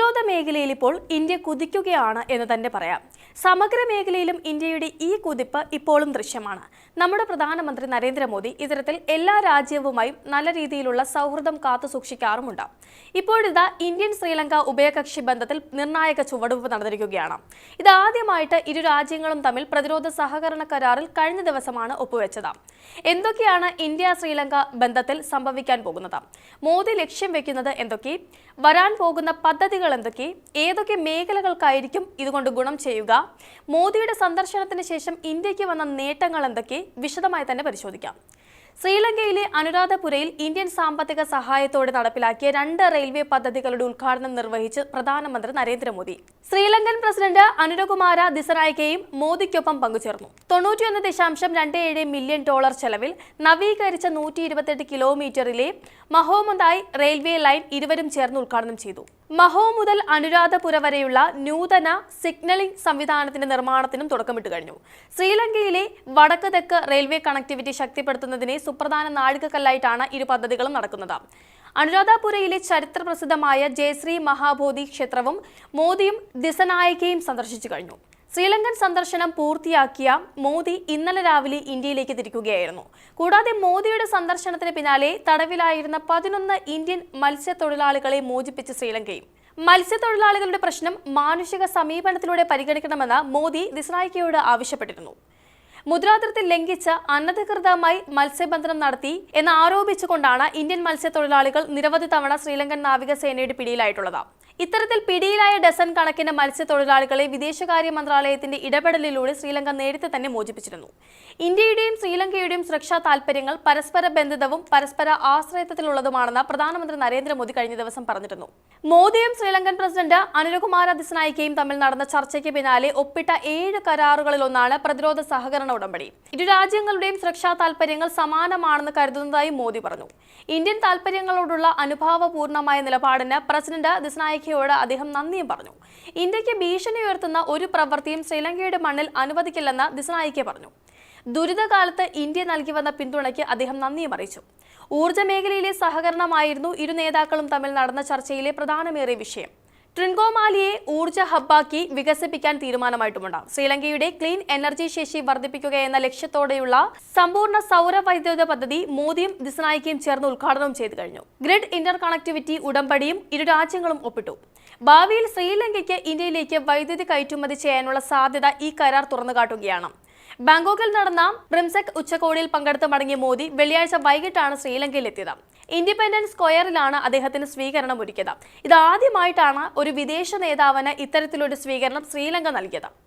പ്രതിരോധ മേഖലയിൽ ഇപ്പോൾ ഇന്ത്യ കുതിക്കുകയാണ് എന്ന് തന്നെ പറയാം. സമഗ്ര മേഖലയിലും ഇന്ത്യയുടെ ഈ കുതിപ്പ് ഇപ്പോഴും ദൃശ്യമാണ്. നമ്മുടെ പ്രധാനമന്ത്രി നരേന്ദ്രമോദി ഇത്തരത്തിൽ എല്ലാ രാജ്യവുമായും നല്ല രീതിയിലുള്ള സൗഹൃദം കാത്തു സൂക്ഷിക്കാറുമുണ്ട് ഇപ്പോഴിതാ ഇന്ത്യൻ ശ്രീലങ്ക ഉഭയകക്ഷി ബന്ധത്തിൽ നിർണായക ചുവടുവെപ്പ് നടന്നിരിക്കുകയാണ്. ഇതാദ്യമായിട്ട് ഇരു രാജ്യങ്ങളും തമ്മിൽ പ്രതിരോധ സഹകരണ കരാറിൽ കഴിഞ്ഞ ദിവസമാണ് ഒപ്പുവെച്ചത്. എന്തൊക്കെയാണ് ഇന്ത്യ ശ്രീലങ്ക ബന്ധത്തിൽ സംഭവിക്കാൻ പോകുന്നത്? മോദി ലക്ഷ്യം വെക്കുന്നത് എന്തൊക്കെ? വരാൻ പോകുന്ന പദ്ധതികൾ എന്തൊക്കെ? ഏതൊക്കെ മേഖലകൾക്കായിരിക്കും ഇതുകൊണ്ട് ഗുണം ചെയ്യുക? മോദിയുടെ സന്ദർശനത്തിന് ശേഷം ഇന്ത്യയ്ക്ക് വന്ന നേട്ടങ്ങൾ എന്തൊക്കെ? വിശദമായി തന്നെ പരിശോധിക്കാം. ശ്രീലങ്കയിലെ അനുരാധപുരയിൽ ഇന്ത്യൻ സാമ്പത്തിക സഹായത്തോടെ നടപ്പിലാക്കിയ രണ്ട് റെയിൽവേ പദ്ധതികളുടെ ഉദ്ഘാടനം നിർവഹിച്ച് പ്രധാനമന്ത്രി നരേന്ദ്രമോദി. ശ്രീലങ്കൻ പ്രസിഡന്റ് അനുരകുമാര ദിസനായിക്കയും മോദിക്കൊപ്പം പങ്കുചേർന്നു. തൊണ്ണൂറ്റിയൊന്ന് ദശാംശം രണ്ട് ഏഴ് മില്യൺ ഡോളർ ചെലവിൽ നവീകരിച്ച നൂറ്റി ഇരുപത്തെട്ട് കിലോമീറ്ററിലെ മഹോമന്തായി റെയിൽവേ ലൈൻ ഇരുവരും ചേർന്ന് ഉദ്ഘാടനം ചെയ്തു. മഹോ മുതൽ അനുരാധപുര വരെയുള്ള നൂതന സിഗ്നലിംഗ് സംവിധാനത്തിന്റെ നിർമ്മാണത്തിനും തുടക്കമിട്ട് കഴിഞ്ഞു. ശ്രീലങ്കയിലെ വടക്ക് തെക്ക് റെയിൽവേ കണക്ടിവിറ്റി ശക്തിപ്പെടുത്തുന്നതിനെ സുപ്രധാന നാഴികക്കല്ലായിട്ടാണ് ഇരു പദ്ധതികളും നടക്കുന്നത്. അനുരാധപുരയിലെ ചരിത്ര പ്രസിദ്ധമായ ജയശ്രീ മഹാബോധി ക്ഷേത്രവും മോദിയും ദിസനായികയും സന്ദർശിച്ചു കഴിഞ്ഞു. ശ്രീലങ്കൻ സന്ദർശനം പൂർത്തിയാക്കിയ മോദി ഇന്നലെ രാവിലെ ഇന്ത്യയിലേക്ക് തിരിക്കുകയായിരുന്നു. കൂടാതെ മോദിയുടെ സന്ദർശനത്തിന് പിന്നാലെ തടവിലായിരുന്ന പതിനൊന്ന് ഇന്ത്യൻ മത്സ്യത്തൊഴിലാളികളെ മോചിപ്പിച്ച ശ്രീലങ്കയും. മത്സ്യത്തൊഴിലാളികളുടെ പ്രശ്നം മാനുഷിക സമീപനത്തിലൂടെ പരിഗണിക്കണമെന്ന് മോദി ദിസ്നായിക്കയോട് ആവശ്യപ്പെട്ടിരുന്നു. മുദ്രാതിർത്തി ലംഘിച്ച് അനധികൃതമായി മത്സ്യബന്ധനം നടത്തി എന്ന് ആരോപിച്ചുകൊണ്ടാണ് ഇന്ത്യൻ മത്സ്യത്തൊഴിലാളികൾ നിരവധി തവണ ശ്രീലങ്കൻ നാവികസേനയുടെ പിടിയിലായിട്ടുള്ളത്. ഇത്തരത്തിൽ പിടിയിലായ ഡസൻ കണക്കിന് മത്സ്യത്തൊഴിലാളികളെ വിദേശകാര്യ മന്ത്രാലയത്തിന്റെ ഇടപെടലിലൂടെ ശ്രീലങ്ക നേരത്തെ തന്നെ മോചിപ്പിച്ചിരുന്നു. ഇന്ത്യയുടെയും ശ്രീലങ്കയുടെയും സുരക്ഷാ താൽപര്യങ്ങൾ പരസ്പര ബന്ധിതവും പരസ്പര ആശ്രയത്വത്തിലുള്ളതുമാണെന്ന് പ്രധാനമന്ത്രി നരേന്ദ്രമോദി കഴിഞ്ഞ ദിവസം പറഞ്ഞിരുന്നു. മോദിയും ശ്രീലങ്കൻ പ്രസിഡന്റ് അനുരകുമാര ദിസ്നായിക്കയും തമ്മിൽ നടന്ന ചർച്ചയ്ക്ക് പിന്നാലെ ഒപ്പിട്ട ഏഴ് കരാറുകളിലൊന്നാണ് പ്രതിരോധ സഹകരണ ഉടമ്പടി. ഇരു രാജ്യങ്ങളുടെയും സുരക്ഷാ താൽപര്യങ്ങൾ സമാനമാണെന്ന് കരുതുന്നതായി മോദി പറഞ്ഞു. ഇന്ത്യൻ താൽപര്യങ്ങളോടുള്ള അനുഭാവപൂർണമായ നിലപാടിന് പ്രസിഡന്റ് ദിസ്നായിക്കയോട് അദ്ദേഹം നന്ദിയും പറഞ്ഞു. ഇന്ത്യയ്ക്ക് ഭീഷണി ഉയർത്തുന്ന ഒരു പ്രവൃത്തിയും ശ്രീലങ്കയുടെ മണ്ണിൽ അനുവദിക്കില്ലെന്ന് ദിസനായിക്കെ പറഞ്ഞു. ദുരിതകാലത്ത് ഇന്ത്യ നൽകി വന്ന പിന്തുണയ്ക്ക് അദ്ദേഹം നന്ദിയും അറിയിച്ചു. ഊർജ മേഖലയിലെ സഹകരണമായിരുന്നു ഇരു നേതാക്കളും തമ്മിൽ നടന്ന ചർച്ചയിലെ പ്രധാനമേറിയ വിഷയം. ട്രിൻകോമാലിയെ ഊർജ ഹബ്ബാക്കി വികസിപ്പിക്കാൻ തീരുമാനമായിട്ടുമുണ്ട് ശ്രീലങ്കയുടെ ക്ലീൻ എനർജി ശേഷി വർദ്ധിപ്പിക്കുക എന്ന ലക്ഷ്യത്തോടെയുള്ള സമ്പൂർണ സൗര വൈദ്യുത പദ്ധതി മോദിയും ദിസനായിക്കയും ചേർന്ന് ഉദ്ഘാടനം ചെയ്തു കഴിഞ്ഞു. ഗ്രിഡ് ഇന്റർ കണക്ടിവിറ്റി ഉടമ്പടിയും ഇരു രാജ്യങ്ങളും ഒപ്പിട്ടു. ഭാവിയിൽ ശ്രീലങ്കയ്ക്ക് ഇന്ത്യയിലേക്ക് വൈദ്യുതി കയറ്റുമതി ചെയ്യാനുള്ള സാധ്യത ഈ കരാർ തുറന്നുകാട്ടുകയാണ്. ബാങ്കോക്കിൽ നടന്ന ബ്രിംസെക് ഉച്ചകോടിയിൽ പങ്കെടുത്ത് മടങ്ങിയ മോദി വെള്ളിയാഴ്ച വൈകിട്ടാണ് ശ്രീലങ്കയിലെത്തിയത്. ഇൻഡിപെൻഡൻസ് സ്ക്വയറിലാണ് അദ്ദേഹത്തിന് സ്വീകരണം ഒരുക്കിയത് ഇതാദ്യമായിട്ടാണ് ഒരു വിദേശ നേതാവിന് ഇത്തരത്തിലൊരു സ്വീകരണം ശ്രീലങ്ക നൽകിയത്.